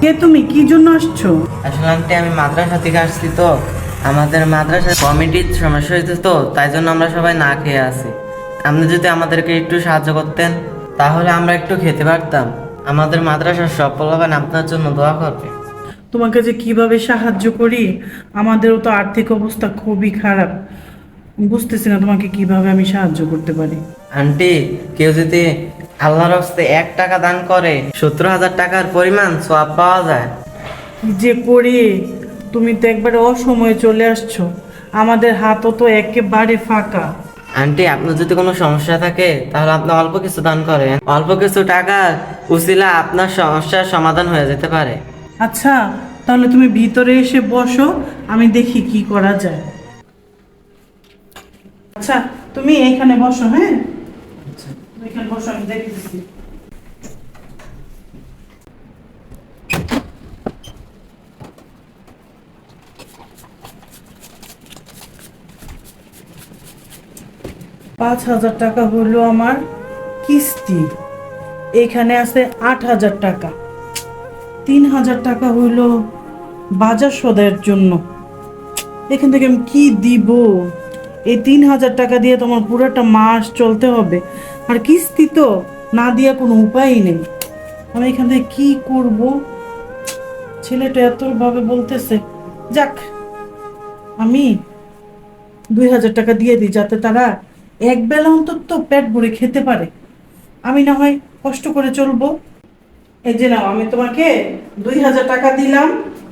কে তুমি? কি জন্য আসছো? আসলে আন্টি আমি মাদ্রাসা থেকে আসছি তো। আমাদের মাদ্রাসা কমিটির সমস্যা হয়েছে তো তাই জন্য আমরা সবাই না খেয়ে আছি। আপনি যদি আমাদেরকে একটু সাহায্য করতেন তাহলে আমরা একটু খেতে পারতাম। আমাদের মাদ্রাসার সব পোলাবেন আপনার জন্য দোয়া করবে। তোমাকে যে কীভাবে সাহায্য করি আমাদেরও তো আর্থিক অবস্থা খুবই খারাপ। বুঝতেছি না তোমাকে কীভাবে আমি সাহায্য করতে পারি। আন্টি কেউ যদি আল্লাহর হস্তে এক টাকা দান করে সত্তর হাজার টাকার পরিমাণ সব পাওয়া যায়। যে করি তুমি তো একবারে অসময়ে চলে আসছো। আমাদের হাতও তো একেবারে ফাঁকা। আন্টি আপনার যদি কোনো সমস্যা থাকে তাহলে আপনি অল্প কিছু দান করেন। অল্প কিছু টাকা উচিলা আপনার সমস্যার সমাধান হয়ে যেতে পারে। আচ্ছা তাহলে তুমি ভিতরে এসে বসো আমি দেখি কি করা যায়। আচ্ছা তুমি এইখানে বসো হ্যাঁ? এখানে বসো আমি দেখতেছি পাঁচ হাজার টাকা হলো আমার কিস্তি। এখানে আছে আট হাজার টাকা। তিন হাজার টাকা হইল বাজার সদায়ের জন্য। এখান থেকে আমি কি দিব? এই তিন হাজার টাকা দিয়ে তোমার পুরোটা মাস চলতে হবে। আর কিস্তি তো না দিয়া কোনো উপায়ই নেই। আমি এখান থেকে কি করব? ছেলেটা এতভাবে বলতেছে, যাক, আমি দুই হাজার টাকা দিয়ে দিই যাতে তারা এক বেলা অন্তত পেট ভরে খেতে পারে। আমি না হয় কষ্ট করে চলবো। এই যে নাও, আমি তোমাকে দুই হাজার টাকা দিলাম।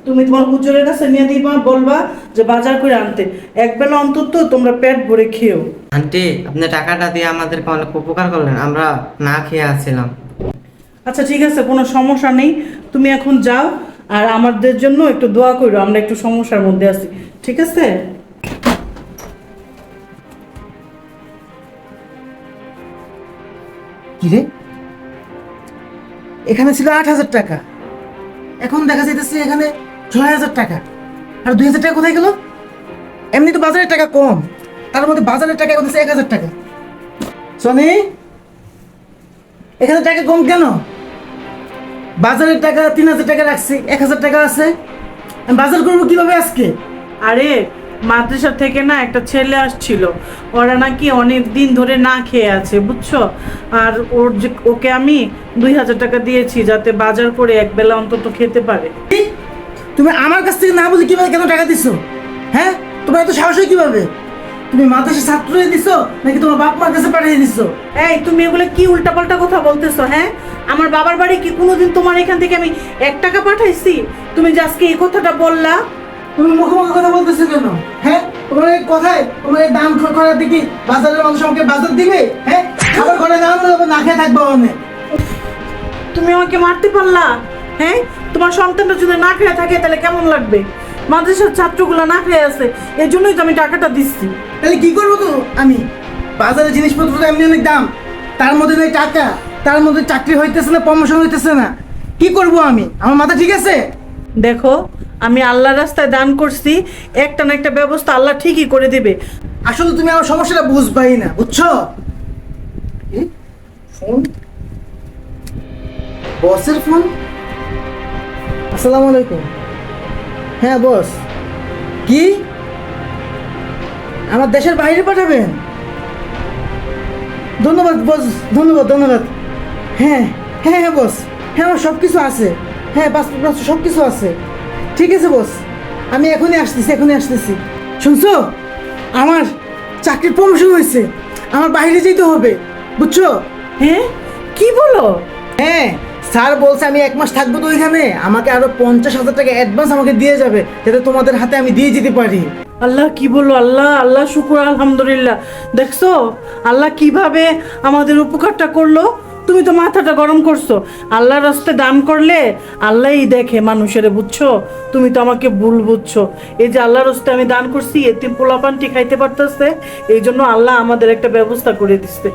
তুমি তোমার হুজুরের কাছে নিয়ে দিবা বলবা যে বাজার করে আনতে। এক বেলা অন্তত তোমরা পেট ভরে খেও আন্টি আপনি টাকাটা দিয়ে আমাদেরকে অনেক উপকার করলেন আমরা না খেয়ে আছিলাম। আচ্ছা ঠিক আছে কোনো সমস্যা নেই। তুমি এখন যাও আর আমাদের জন্য একটু দোয়া করো আমরা একটু সমস্যার মধ্যে আছি। ঠিক আছে? কিরে? এখানে ছিল আট হাজার টাকা। এখন দেখা যাইতেছে এখানে ছয় হাজার টাকা। আর দুই হাজার টাকা কোথায় গেল? এমনি তো বাজারের টাকা কম। তার মধ্যে বাজারের টাকা এখন এক হাজার টাকা। সনি এখানে টাকা কম কেন? বাজারের টাকা তিন হাজার টাকা রাখছি এক হাজার টাকা আছে। আমি বাজার করব কীভাবে আজকে? আরে মাদ্রাসা থেকে না একটা ছেলে আসছিল। ওরা নাকি অনেক দিন ধরে না খেয়ে আছে বুঝছ? আর ওর যে ওকে আমি দুই হাজার টাকা দিয়েছি যাতে বাজার করে এক বেলা অন্তত খেতে পারে। কি? তুমি আমার কাছ থেকে না বলে কীভাবে কেন টাকা দিছো? হ্যাঁ? তোমার এত সাহস হয় কীভাবে? তুমি মাদ্রাসা ছাত্র হয়ে দিছো নাকি তোমার বাপ মার কাছে পাঠিয়ে দিছো? এই তুমি এগুলো কি উল্টাপাল্টা কথা বলতেছো হ্যাঁ? আমার বাবার বাড়ি কি কোনোদিন তোমার এখান থেকে আমি এক টাকা পাঠাইছি? তুমি যে আজকে এই কথাটা বললা। তুমি মুখে মুখে কথা বলতেছো কেন? হ্যাঁ? তোমার এই কথায় তোমার এই দাম করার দিকে বাজারের মানুষ আমাকে বাজার দিবে? হ্যাঁ? খাবার ঘরে না না খেয়ে থাকব আমি। তুমি আমাকে মারতে পারলা হ্যাঁ? তোমার সন্তানটা যদি না খেয়ে থাকে তাহলে কেমন লাগবে? মাদ্রাসার ছাত্রগুলো না খেয়ে আছে এই জন্যই তো আমি টাকাটা দিচ্ছি। তাহলে কি করব তো আমি? বাজারে জিনিসপত্র তো এমনি অনেক দাম। তার মধ্যে নেই টাকা তার মধ্যে চাকরি হইতেছে না প্রমোশন হইতেছে না। কি করব আমি? আমার মাথা ঠিক আছে? দেখো আমি আল্লাহ রাস্তায় দান করছি একটা না একটা ব্যবস্থা আল্লাহ ঠিকই করে দেবে। আসলে তুমি আমার সমস্যাটা বুঝবাই না বুঝছ? ফোন? বসের ফোন? আসসালামু আলাইকুম। হ্যাঁ বস। কি? আমার দেশের বাইরে পাঠাবেন? ধন্যবাদ বস। ধন্যবাদ ধন্যবাদ। হ্যাঁ হ্যাঁ হ্যাঁ বস। হ্যাঁ আমার সব কিছু আছে। হ্যাঁ পাসপোর্ট পাসপোর্ট সব কিছু আছে। ঠিক আছে বস। আমি এখনই আসতেছি এখনই আসতেছি। শুনছো? আমার চাকরির প্রমোশন হয়েছে। আমার বাইরে যেতে হবে। বুঝছ? হ্যাঁ? কি বলো? হ্যাঁ। স্যার বলছে আমি এক মাস থাকব তো ওইখানে। আমাকে আরও পঞ্চাশ হাজার টাকা অ্যাডভান্স আমাকে দিয়ে যাবে, যাতে তোমাদের হাতে আমি দিয়ে যেতে পারি। আল্লাহ, কি বলল? আল্লাহ আল্লাহ, শুকুর, আলহামদুলিল্লাহ। দেখছ? আল্লাহ কীভাবে আমাদের উপকারটা করল? তুমি তো মাথাটা গরম করছ। আল্লাহর রাস্তে দান করলে আল্লাহই দেখে মানুষের, বুঝছ? তুমি তো আমাকে ভুল বুঝছ। এই যে আল্লাহর রাস্তে আমি দান করছি এতে পোলাপানটি খাইতে পারতেছে এই জন্য আল্লাহ আমাদের একটা ব্যবস্থা করে দিচ্ছে।